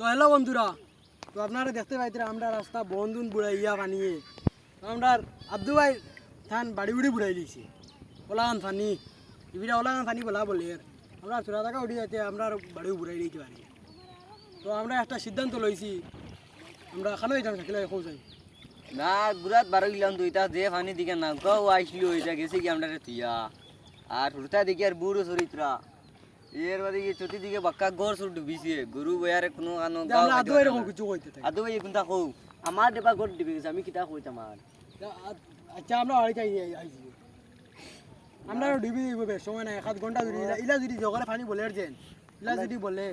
তো হ্যালো বন্ধুরা, তো আপনারা দেখতে পাইতেন আমরা রাস্তা বন্ধুন বুড়াইয়া বানিয়ে। আমরা আব্দু ভাই থান বাড়ি বুড়ি বুড়াই দিয়েছি। ওলাগান ফানি ইবিরা ওলাগান ফানি বলা বলে আমরা চোরা টাকা উঠে যাতে আমরা বাড়ি বুড়াই দিতে পারি। তো আমরা একটা সিদ্ধান্ত লইছি, আমরা খানো যাইতাম থাকিলে খোঁজ যাই না গুরাত বারো গেলাম এটা যে ফানি দিকে না গাও আইসলি ওইটা গেছে কি আমরা তুইয়া আর হুরতা দেখি আর বুড়ো চরিত্রা। এর বাদে গিয়ে চতুর্দিকে বাক্কা গড় সুর ডুবিছে। গরু বয়ারে কোনো আনো গাও ভাই এরকম কিছু কইতে থাকি আদু ভাই কোনটা কও আমার দেবা গড় দিবি গেছে আমি কিতা কইতাম আর আচ্ছা আমরা বাড়ি চাই আইছি আমরা ডিবি দিব বেশ সময় নাই এক ঘণ্টা যদি ইলা- যদি জগরে ফানি বলে যেন ইলা যদি বলে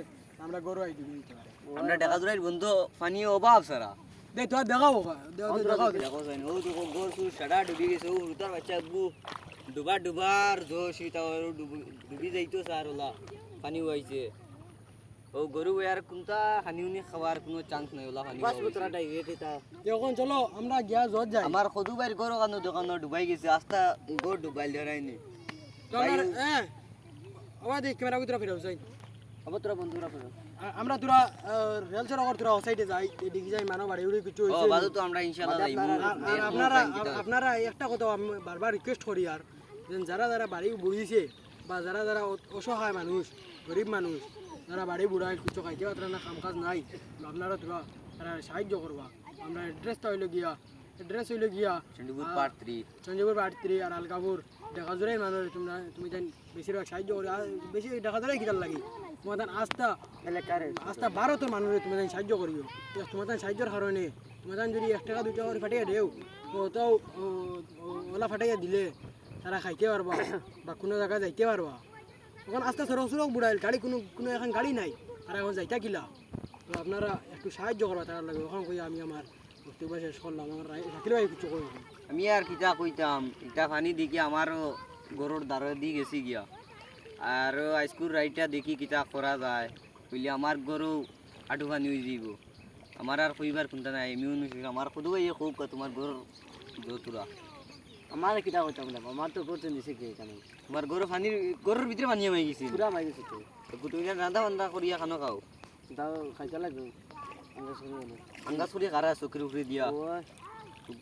আমরা গরু আই ডিবি দিতে পারি আমরা টাকা জোড়াই বন্ধু ফানি অভাব সারা দে তো দেখাও দেখাও দেখো জানি ও তো গড় সুর সারা ডুবি গেছে ও হুরতা বাচ্চা বু ডুবা ডুবার জো সীতা ডুবি যাইতো স্যার ওলা পানি হইছে ও গরু বয়ার কোনটা হানি উনি খাওয়ার কোনো চান্স নাই ওলা হানি কিতা এখন চলো আমরা গিয়া জত যাই। আমার সদু বাইর গরু কানো দোকান ডুবাই গেছে আস্তা গড় ডুবাই ধরাইনি আমরা হ্যাঁ আবার দেখ ক্যামেরা ভিতরে ফিরে যাই তোরা বন্ধুরা ফেরো আ- আমরা তোরা রেল সড়কের তোরা সাইডে যাই এদিকে যাই মানব বাড়ি উড়ি কিছু ও হইছে বাদু তো আমরা ইনশাআল্লাহ আর- আর আপনারা আপনারা একটা কথা আমি বারবার রিকোয়েস্ট করি আর। যারা যারা বাড়ি বুড়িছে বা যারা যারা অসহায় মানুষ গরিব মানুষ যারা বাড়ি বুড়ায় কিছু খাইতে পাত্র না কাম কাজ নাই আপনারা তোরা তারা সাহায্য করবা আমরা অ্যাড্রেসটা হইল গিয়া অ্যাড্রেস হইল গিয়া চন্ডিপুর পার্ট 3 সঞ্জয়পুর বাড়তি আর আলকাপুর দেখা জোরেই মানুষ তোমরা তুমি জান বেশিরভাগ সাহায্য করি আর বেশি দেখা জোরেই কিতার লাগি। তোমার আস্থা আস্থা বারো তো মানুষ তুমি তাই সাহায্য করিও তোমার তাই সাহায্যের কারণে তোমার যদি এক টাকা দুই টাকা করে ফাটিয়ে দেও তো ওলা ফাটাইয়া দিলে তারা খাইতে পারবা, বা কোনো জায়গায় যাইতে পারবা। তখন আস্তে সড়ক সড়ক বুড়াইল গাড়ি কোনো কোনো এখন গাড়ি নাই। তারা এখন যাইতা কিলা তো আপনারা একটু সাহায্য করবা তার লাগে। ওখান কই আমি আমার বক্তব্য শেষ করলাম আমার চাকরি ভাই কিছু কই আমি আর কিতা কইতাম ইটা পানি দেখি আমারও গরুর দ্বারে দি গেছি গিয়া। আর আইস্কুল রাইটা দেখি কিতা করা যায়। বুঝলি আমার গরু আটু পানি হয়ে যাইব আমার আর কইবার কোনটা নাই। অনুষ্ঠিত আমার খুদু ভাই খুব তোমার গরুর যতুরা আমার কিতা কইতাম না আমার তো করতে দিছে কি এখানে তোমার গরু পানির গরুর ভিতরে পানি হয়ে গেছি। পুরা মাই গেছে তো। তুমি রান্ধা বান্ধা করিয়া খানো খাও। তাও খাইতে লাগবে আমরা না আঙ্গা ছুরি চকরি উকরি দিয়া।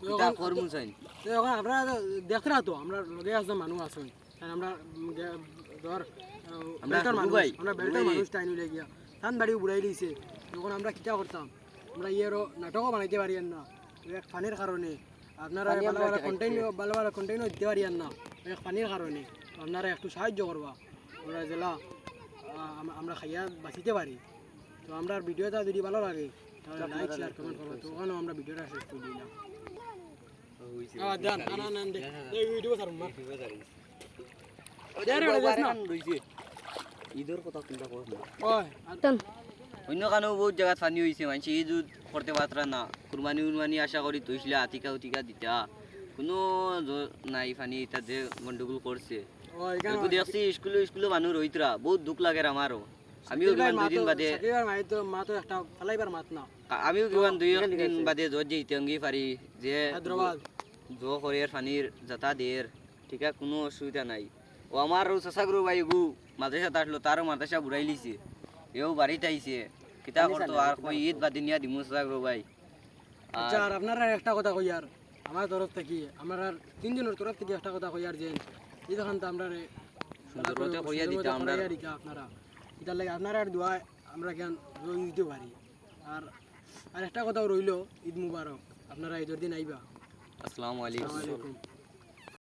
কিতা করমু চাই তো এখন তো দেখতে না তো আমরা লগে আসতে মানুষ কারণ আমরা ধর আমরা বেল্টার মানুষ আমরা বেল্টার। মানুষ টাইম গিয়া। ধান বাড়ি বুড়াই দিয়েছে তখন আমরা কিতা করতাম আমরা ইয়েরও নাটকও বানাইতে পারি না। পানির কারণে আপনারা ভালো ভালো কন্টেন্ট ভালো ভালো কন্টেন্টও দিতে পারি না। পানির কারণে। আপনারা একটু সাহায্য করবা। আমরা জেলা আমরা খাইয়া বাঁচিতে পারি। তো আমরা ভিডিওটা যদি ভালো লাগে তাহলে লাইক শেয়ার কমেন্ট করবা তো ওখানেও আমরা ভিডিওটা শেষ করে দিলাম। এই অন্য কানো বহুত জায়গাত পানি হয়েছে মানুষ উদ করতে পারতরা না। কুরবানি উরবানি আশা করি তৈছিলে আতিকা উতিকা দিতা। কোনো নাই পানি এটা যে গন্ডগোল করছে। দেখছি স্কুলে স্কুলে মানুষ রইতরা বহুত দুঃখ লাগে আমারও আমিও কিমান দুদিন বাদে আমিও কিমান দুই দিন বাদে যত যে ইতঙ্গি পারি যে জো পানির যাতা দের ঠিক আছে কোনো অসুবিধা নাই। ও আমার চাষাগুরু ভাই গু মাদ্রাসা আসলো তারও মাদ্রাসা লিছে। এও বাড়িতে আইছে কিতা করতো? আর কই ঈদ বাদে নিয়া দিমু চাষাগুরু ভাই। আচ্ছা আর আপনারা একটা কথা কই আর? আমার তরফ থেকে আমার আর তিনজনের তরফ থেকে একটা কথা কই আর যে এই দেখান তো আমরা সুন্দরবনতে কইয়া দিতা আমরা আপনারা। এটার লাগে আপনারা আর দোয়া আমরা কেন রই দিতে পারি। আর আর একটা কথাও রইল ঈদ মুবারক। আপনারা ঈদের দিন আইবা। আসসালামু আলাইকুম।